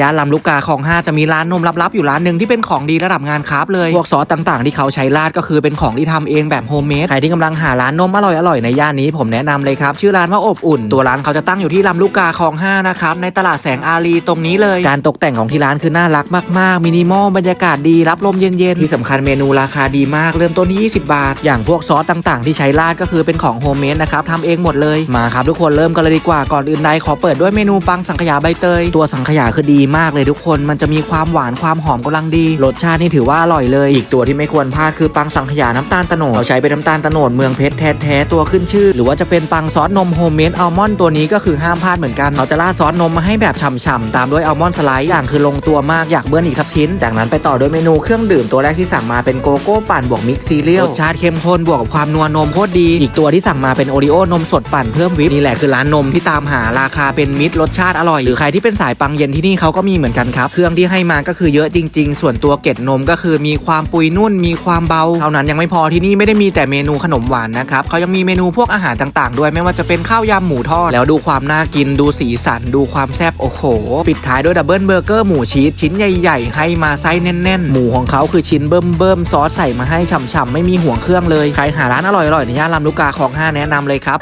ย่านลำลูกกาของห้าจะมีร้านนมลับๆอยู่ร้านหนึ่งที่เป็นของดีระดับงานคราฟเลย พวกซอสต่างๆ ที่เขาใช้ราดก็คือเป็นของที่ทำเองแบบโฮมเมด ใครที่กำลังหาร้านนมอร่อยๆในย่านนี้ผมแนะนำเลยครับ ชื่อร้านว่าอบอุ่น ตัวร้านเขาจะตั้งอยู่ที่ลำลูกกาของห้านะครับในตลาดแสงอารีตรงนี้เลย การตกแต่งของที่ร้านคือน่ารักมากๆมินิมอลบรรยากาศดีรับลมเย็นๆที่สำคัญเมนูราคาดีมากเริ่มต้นที่20 บาท อย่างพวกซอสต่างๆ ที่ใช้ราดก็คือเป็นของโฮมเมดนะครับทำเองหมดเลยมาครับทุกคนเริ่มกันเลยดีกว่าก่อนอื่นใดขอเปิดด้วยเมนูปังสังขยาใบเตยตัวสังขยาคือดีมากเลยทุกคน มันจะมีความหวานความหอมกำลังดี รสชาตินี่ถือว่าอร่อยเลย อีกตัวที่ไม่ควรพลาดคือปังสังขยาน้ำตาลตโนดเราใช้เป็นน้ำตาลตโนดเมืองเพชรแท้ๆตัวขึ้นชื่อ หรือว่าจะเป็นปังซอสนมโฮมเมดอัลมอนด์ตัวนี้ก็คือห้ามพลาดเหมือนกันเขาจะราดซอสนมมาให้แบบฉ่ำๆตามด้วยอัลมอนด์สไลด์อย่างคือลงตัวมากอยากเบิ้ลอีกสักชิ้น จากนั้นไปต่อด้วยเมนูเครื่องดื่มตัวแรกที่สั่งมาเป็นโกโก้ปั่นบวกมิกซ์ซีเรียลรสชาติเข้มข้นบวกกับความนัวนมโคตรดี อีกตัวที่สั่งมาเป็นโอริโอนมสดปั่นเพิ่มวิปนี่แหละคือร้านนมที่ตามหาราคาเป็นมิตรรสชาติอร่อยหรือใครที่เป็นสายปังเย็นที่นี่เขาก็มีเหมือนกันครับ เครื่องที่ให้มาก็คือเยอะจริง ๆ ส่วนตัวเกล็ดนมก็คือมีความปุยนุ่น มีความเบา เท่านั้นยังไม่พอที่นี่ไม่ได้มีแต่เมนูขนมหวานนะครับเขายังมีเมนูพวกอาหารต่างๆ ด้วยไม่ว่าจะเป็นข้าวยำหมูทอด แล้วดูความน่ากินดูสีสันดูความแซ่บโอ้โห ปิดท้ายด้วยดับเบิลเบอร์เกอร์หมูชีสชิ้นใหญ่ๆ ให้มาไส้แน่นๆ หมูของเขาคือชิ้นเบิ่มๆซอสใส่มาให้ฉ่ำๆไม่มีห่วงเครื่องเลยใครหาร้านอร่อยๆในย่านลำลูกกาคลองห้าแนะนำเลยครับ